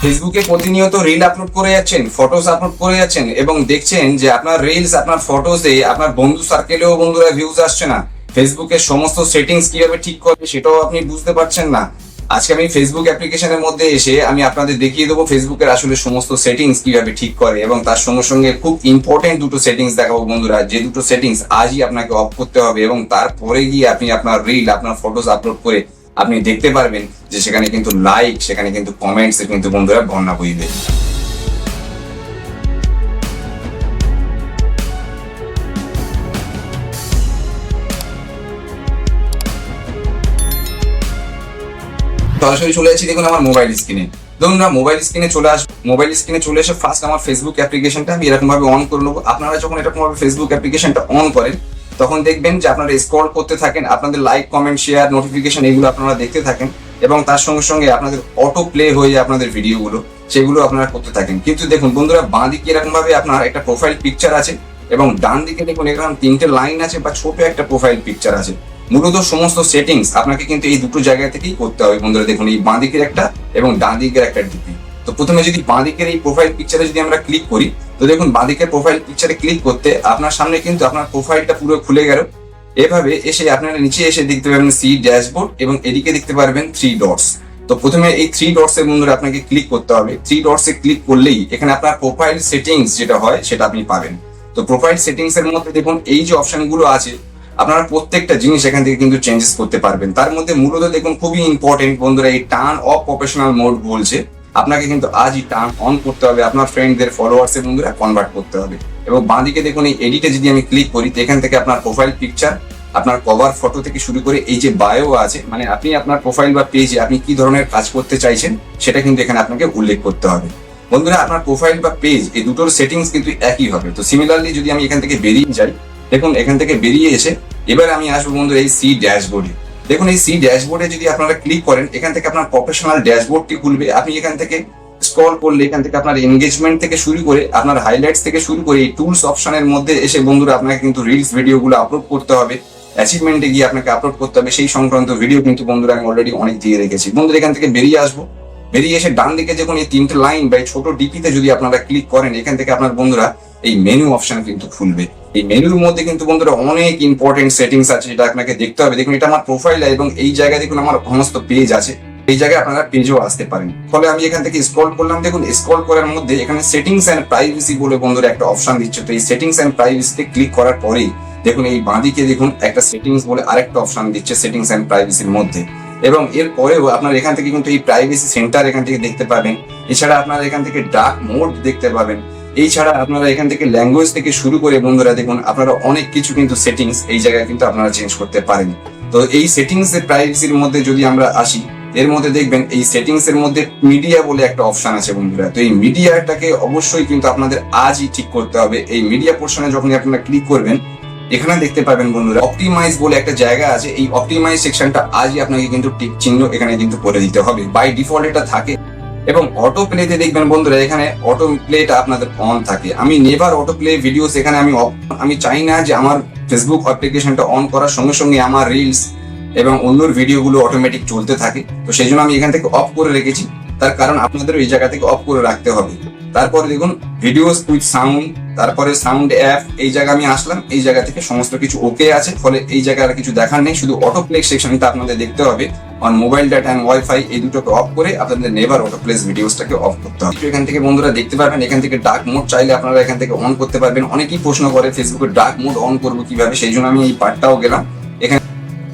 ফেসবুকে প্রতিনিয়ত reel upload করে যাচ্ছেন ফটোস আপলোড করে যাচ্ছেন এবং দেখছেন যে আপনার রিলস আপনার ফটোসে আপনার বন্ধু সার্কেলেও বন্ধুরা ভিউজ আসছে না। ফেসবুকের সমস্ত সেটিংস কীভাবে ঠিক করবে সেটাও আপনি বুঝতে পারছেন না। আজকে আমি ফেসবুক অ্যাপ্লিকেশনের মধ্যে এসে আমি আপনাদের দেখিয়ে দেবো ফেসবুকের আসলে সমস্ত সেটিংস কীভাবে ঠিক করে এবং তার সঙ্গে সঙ্গে খুব ইম্পর্টেন্ট দুটো সেটিংস দেখাবো বন্ধুরা। যে দুটো সেটিংস আজই আপনাকে অফ করতে হবে এবং তারপরে গিয়ে আপনি আপনার রিল আপনার ফটোস আপলোড করে আপনি দেখতে পারবেন যে সেখানে কিন্তু লাইক সেখানে কিন্তু কমেন্টস কিন্তু বন্ধুরা বন্যা বইবে। সরাসরি চলে যাচ্ছি, দেখুন আমার মোবাইল স্ক্রিনে ধরুন না মোবাইল স্ক্রিনে চলে আস মোবাইল স্ক্রিনে চলে এসে ফার্স্ট আমার ফেসবুক অ্যাপ্লিকেশনটা আমি এরকম ভাবে অন করে নেব। আপনারা যখন এরকম ভাবে ফেসবুক অ্যাপ্লিকেশনটা অন করেন তখন দেখবেন যে আপনারা স্ক্রল করতে থাকেন, আপনাদের লাইক কমেন্ট শেয়ার নোটিফিকেশন এগুলো আপনারা দেখতে থাকেন এবং তার সঙ্গে সঙ্গে আপনাদের অটো প্লে হয়ে যায় আপনাদের ভিডিওগুলো সেগুলো আপনারা করতে থাকেন। কিন্তু দেখুন বন্ধুরা বাঁ দিকে এরকম ভাবে আপনার একটা প্রোফাইল পিকচার আছে এবং ডান দিকে দেখুন এরকম তিনটে লাইন আছে বা ছোট একটা প্রোফাইল পিকচার আছে। মূলত সমস্ত সেটিংস আপনাকে কিন্তু এই দুটো জায়গা থেকেই করতে হবে বন্ধুরা। দেখুন এই বাঁ দিকের একটা এবং ডান দিকের একটা ডিপি তো প্রথমে যদি বাঁ দিকের এই প্রোফাইল পিকচারে যদি আমরা ক্লিক করি তো দেখুন বাঁ দিকের প্রোফাইল পিকচারে ক্লিক করতে আপনার সামনে কিন্তু আপনার প্রোফাইলটা পুরো খুলে গেল। এভাবে এসে আপনারা নিচে এসে দেখতে পাবেন সি ড্যাশবোর্ড এবং এদিকে দেখতে পারবেন থ্রি ডটস তো প্রথমে এই থ্রি ডটস এর বন্ধুরা আপনাকে ক্লিক করতে হবে। থ্রি ডটস এ ক্লিক করলেই এখানে আপনার প্রোফাইল সেটিংস যেটা হয় সেটা আপনি পাবেন। তো প্রোফাইল সেটিংস এর মধ্যে দেখুন, এই যে অপশনগুলো আছে, আপনারা প্রত্যেকটা জিনিস এখান থেকে কিন্তু চেঞ্জেস করতে পারবেন। তার মধ্যে মূলত দেখুন, খুবই ইম্পর্টেন্ট বন্ধুরা, এই টার্ন অফ প্রফেশনাল মোড বলছে। আপনাকে কিন্তু আজই টার্ন অন করতে হবে, আপনার ফ্রেন্ডদের ফলোয়ার্স এর বন্ধুরা কনভার্ট করতে হবে। এবং বাঁদিকে দেখুন, এই এডিটে যদি আমি ক্লিক করি, তো এখান থেকে আপনার প্রোফাইল পিকচার আপনার কভার ফটো থেকে শুরু করে এই যে বায়ো আছে মানে আপনি আপনার প্রোফাইল বা পেজে আপনি কি ধরনের কাজ করতে চাইছেন, সেটা কিন্তু এখানে আপনাকে উল্লেখ করতে হবে। বন্ধুরা, আপনার প্রোফাইল বা পেজ এই দুটোর সেটিংস কিন্তু একই হবে। তো সিমিলারলি যদি আমি এখান থেকে বেরিয়ে যাই, দেখুন, এখান থেকে বেরিয়ে এসে এবার আমি আসব বন্ধু এই সি ড্যাশবোর্ডে দেখুন, এই সি ড্যাশবোর্ডে যদি আপনারা ক্লিক করেন, এখান থেকে আপনার প্রফেশনাল ড্যাশবোর্ডটি খুলবে। আপনি এখান থেকে স্ক্রল করলে, এখান থেকে আপনার এনগেজমেন্ট থেকে শুরু করে, আপনার হাইলাইটস থেকে শুরু করে, এই টুলস অপশনের মধ্যে এসে বন্ধুরা আপনাকে কিন্তু রিলস ভিডিওগুলো আপলোড করতে হবে। অ্যাচিভমেন্টে গিয়ে আপনাকে আপলোড করতে হবে। সেই সংক্রান্ত ভিডিও কিন্তু বন্ধুরা আমি অলরেডি অনেক দিয়ে রেখেছি। বন্ধুরা, এখান থেকে বেরিয়ে আসব। বেরিয়ে এসে ডান দিকে যখন এই তিনটে লাইন বা এই ছোট ডিপিতে যদি আপনারা ক্লিক করেন, এখান থেকে আপনার বন্ধুরা এই মেনু অপশন কিন্তু খুলবে। এই মেনুর মধ্যে কিন্তু বন্ধুরা অনেক ইম্পর্টেন্ট সেটিংস আছে, যেটা আপনাকে দেখতে হবে। দেখুন, এটা আমার প্রোফাইল এবং এই জায়গায় দেখুন আমার সমস্ত পেজ আছে। এই জায়গায় আপনারা পেজও আসতে পারেন। ফলে আমি এখান থেকে স্ক্রল করলাম। দেখুন স্ক্রল করার মধ্যে এখানে সেটিংস এন্ড প্রাইভেসি বলে বন্ধুরা একটা অপশন দিচ্ছে। তো এই সেটিংস এন্ড প্রাইভেসিতে ক্লিক করার পরেই দেখুন, এই বাঁদিকে দেখুন একটা সেটিংস বলে আরেকটা অপশন দিচ্ছে সেটিংস এন্ড প্রাইভেসির মধ্যে। এবং এর পরেও আপনার এখান থেকে কিন্তু এই প্রাইভেসি সেন্টার এখান থেকে দেখতে পাবেন। এছাড়া আপনারা এখান থেকে ডার্ক মোড দেখতে পাবেন। এই ছাড়া আপনারা এখান থেকে ল্যাঙ্গুয়েজ থেকে শুরু করে বন্ধুরা দেখুন, আপনারা অনেক কিছু কিন্তু সেটিংস এই জায়গায় কিন্তু আপনারা চেঞ্জ করতে পারেন। তো এই সেটিংস এর প্রাইভেসির মধ্যে যদি আমরা আসি, এর মধ্যে দেখবেন এই সেটিংস এর মধ্যে মিডিয়া বলে একটা অপশন আছে বন্ধুরা। তো এই মিডিয়াটাকে অবশ্যই কিন্তু আপনাদের আজই ঠিক করতে হবে। এই মিডিয়া পোর্শনে যখন আপনারা ক্লিক করবেন এখানে দেখতে পাবেন বন্ধুরা অপটিমাইজ বলে একটা জায়গা আছে। এই অপটিমাইজ সেকশনটা আজই আপনাকে কিন্তু টিক চিহ্ন এখানে কিন্তু করে দিতে হবে। বাই ডিফল্ট এটা থাকে। এবং অটো প্লেতে দেখবেন বন্ধুরা, এখানে অটো প্লেটা আপনাদের অন থাকে। আমি নেভার অটো প্লে ভিডিওস এখানে আমি আমি চাই না যে আমার ফেসবুক অ্যাপ্লিকেশনটা অন করার সঙ্গে সঙ্গে আমার রিলস এবং অন্যর ভিডিওগুলো অটোমেটিক চলতে থাকে। তো সেই জন্য আমি এখান থেকে অফ করে রেখেছি। তার কারণ আপনাদের এই জায়গা থেকে অফ করে রাখতে হবে। তারপরে দেখুন ভিডিওস উইথ সাউন্ড তারপরে সাউন্ড অ্যাপ এই জায়গা আমি আসলাম, এই জায়গা থেকে সমস্ত কিছু ওকে আছে, ফলে এই জায়গায় আর কিছু দেখার নেই, শুধু অটো প্লে সেকশনটা আপনাদের দেখতে হবে। On mobile data and wifi এই দুটোকে অফ করে আপনাদের নেভার অটো প্লেস ভিডিওসটাকে অফ করতে হবে। এখান থেকে বন্ধুরা দেখতে পারবেন, এখান থেকে ডার্ক মোড চাইলে আপনারা এখান থেকে অন করতে পারবেন। অনেকেই প্রশ্ন করে ফেসবুকে ডার্ক মোড অন করব কীভাবে? সেই জন্য আমি এই পার্টটাও গেলাম। এখানে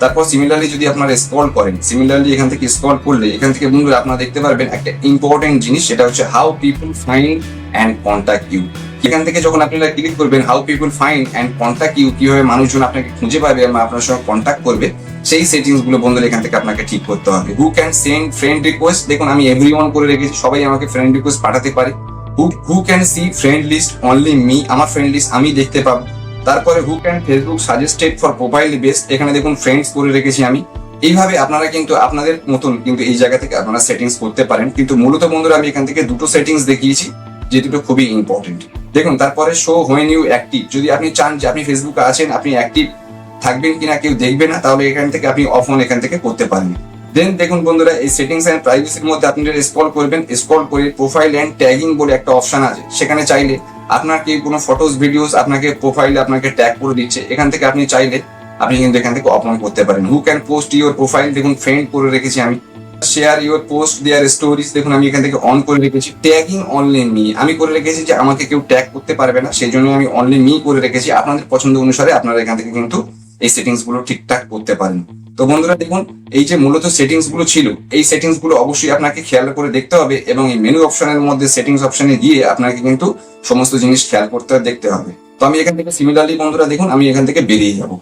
তারপর সিমিলারলি যদি আপনারা স্ক্রল করেন সিমিলারলি এখান থেকে স্ক্রল করলে, এখান থেকে বন্ধুরা আপনারা দেখতে পারবেন একটা ইম্পর্টেন্ট জিনিস, সেটা হচ্ছে how people find and contact you এখান থেকে যখন আপনারা ক্লিক করবেন how people find and contact you কীভাবে মানুষজন আপনাকে খুঁজে পাবে এবং আপনার সঙ্গে কন্ট্যাক্ট করবে, সেই সেটিংসগুলো বন্ধুরা এখান থেকে আপনাকে ঠিক করতে হবে। Who can send friend request দেখুন, আমি এভরি ওয়ান করে রেখেছি, সবাই আমাকে ফ্রেন্ড রিকোয়েস্ট পাঠাতে পারে। Who who can see friend list only me আমার ফ্রেন্ড লিস্ট আমি দেখতে পাবো। তারপরে who can Facebook suggested for profile best এখানে দেখুন ফ্রেন্ডস করে রেখেছি আমি। এইভাবে আপনারা কিন্তু আপনাদের মতন কিন্তু এই জায়গা থেকে আপনারা সেটিংস করতে পারেন। কিন্তু মূলত বন্ধুরা, আমি এখান থেকে দুটো সেটিংস দেখিয়েছি, যে দুটো খুবই ইম্পর্টেন্ট দেখুন, তারপরে শো হোয়েন ইউ অ্যাক্টিভ যদি আপনি চান যে আপনি ফেসবুকে আছেন, আপনি অ্যাক্টিভ থাকবেন কিনা কেউ দেখবে না, তাহলে এখান থেকে আপনি অফ অন এখান থেকে করতে পারেন। দেন দেখুন বন্ধুরা, এই সেটিংস অ্যান্ড প্রাইভেসির মধ্যে আপনারা স্ক্রল করবেন স্ক্রল করে প্রোফাইল অ্যান্ড ট্যাগিং বলে একটা অপশন আছে। সেখানে চাইলে আপনার কি কোনো ফটোস ভিডিওস আপনাকে প্রোফাইলে আপনাকে ট্যাগ করে দিচ্ছে। এখান থেকে আপনি চাইলে আপনি কিন্তু এখান থেকে অপমান করতে পারেন। Who can post your profile দেখুন ফ্রেন্ড করে রেখেছি আমি। Share your post their stories দেখুন, আমি এখান থেকে অন করে রেখেছি। ট্যাগিং অনলি মি আমি করে রেখেছি যে আমাকে কেউ ট্যাগ করতে পারবে না সেই জন্য আমি অনলি মি করে রেখেছি। আপনাদের পছন্দ অনুসারে আপনারা এখান থেকে কিন্তু এই সেটিংসগুলো ঠিকঠাক করতে পারেন। তো বন্ধুরা, দেখুন, এই যে মূলত সেটিংসগুলো ছিল, এই সেটিংসগুলো অবশ্যই আপনাকে খেয়াল করে দেখতে হবে এবং এই মেনু অপশনের মধ্যে সেটিংস অপশনে গিয়ে আপনাকে কিন্তু সমস্ত জিনিস খেয়াল করতে দেখতে হবে। তো আমি এখান থেকে সিমিলারলি বন্ধুরা, দেখুন, আমি এখান থেকে বেরিয়ে যাব।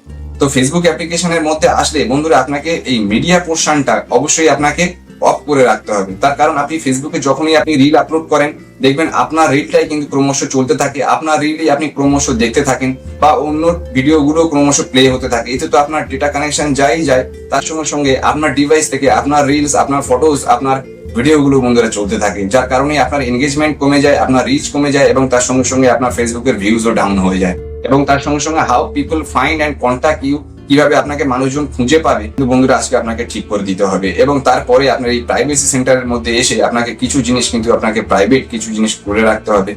তো ফেসবুক অ্যাপ্লিকেশনের মধ্যে আসলে, বন্ধুরা, আপনাকে এই মিডিয়া পোর্শনটা অবশ্যই আপনাকে অফ করে রাখতে হবে। তার কারণ আপনি ফেসবুকে যখনই আপনি রিল আপলোড করেন, দেখবেন আপনার রিলটাই কিন্তু ক্রমশ চলতে থাকে, আপনার রিলই আপনি ক্রমশ দেখতে থাকেন বা অন্য ভিডিওগুলো ক্রমশ প্লে হতে থাকে। এতে তো আপনার ডেটা কানেকশন যাই যায়, তার সঙ্গে সঙ্গে আপনার ডিভাইস থেকে আপনার রিলস আপনার ফটোস আপনার ভিডিওগুলো বন্ধুরা চলতে থাকে। যার কারণে আপনার এনগেজমেন্ট কমে যায়, আপনার রিচ কমে যায় এবং তার সঙ্গে সঙ্গে আপনার ফেসবুকের ভিউজও ডাউন হয়ে যায়। এবং তার সঙ্গে সঙ্গে how people find and contact you কীভাবে আপনাকে মানুষজন খুঁজে পাবে? কিন্তু বন্ধুরা, আজকে আপনাকে ঠিক করে দিতে হবে। এবং তারপরে আপনার এই প্রাইভেসি সেন্টারের মধ্যে এসে আপনাকে কিছু জিনিস কিন্তু আপনাকে প্রাইভেট কিছু জিনিস করে রাখতে হবে।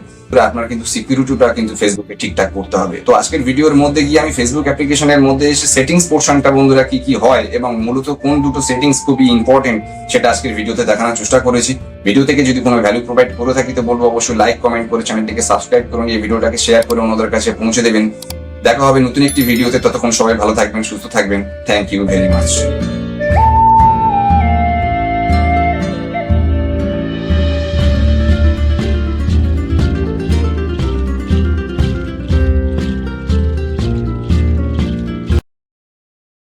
আপনার কিন্তু সিকিউরিটিটা কিন্তু ফেসবুকে ঠিকঠাক করতে হবে। তো আজকের ভিডিওর মধ্যে গিয়ে আমি ফেসবুক অ্যাপ্লিকেশনের মধ্যে এসে সেটিংস পোর্শনটা বন্ধুরা কি কি হয় এবং মূলত কোন দুটো সেটিংস খুবই ইম্পর্টেন্ট সেটা আজকের ভিডিওতে দেখানোর চেষ্টা করেছি। ভিডিও থেকে যদি কোনো ভ্যালু প্রোভাইড করে থাকি, তো বলব অবশ্যই লাইক কমেন্ট করে চ্যানেলটিকে সাবস্ক্রাইব করুন। এই ভিডিওটাকে শেয়ার করে অন্যদের কাছে পৌঁছে দেবেন। দেখা হবে নতুন একটি ভিডিওতে। ততক্ষণ সবাই ভালো থাকবেন, সুস্থ থাকবেন। Thank you very much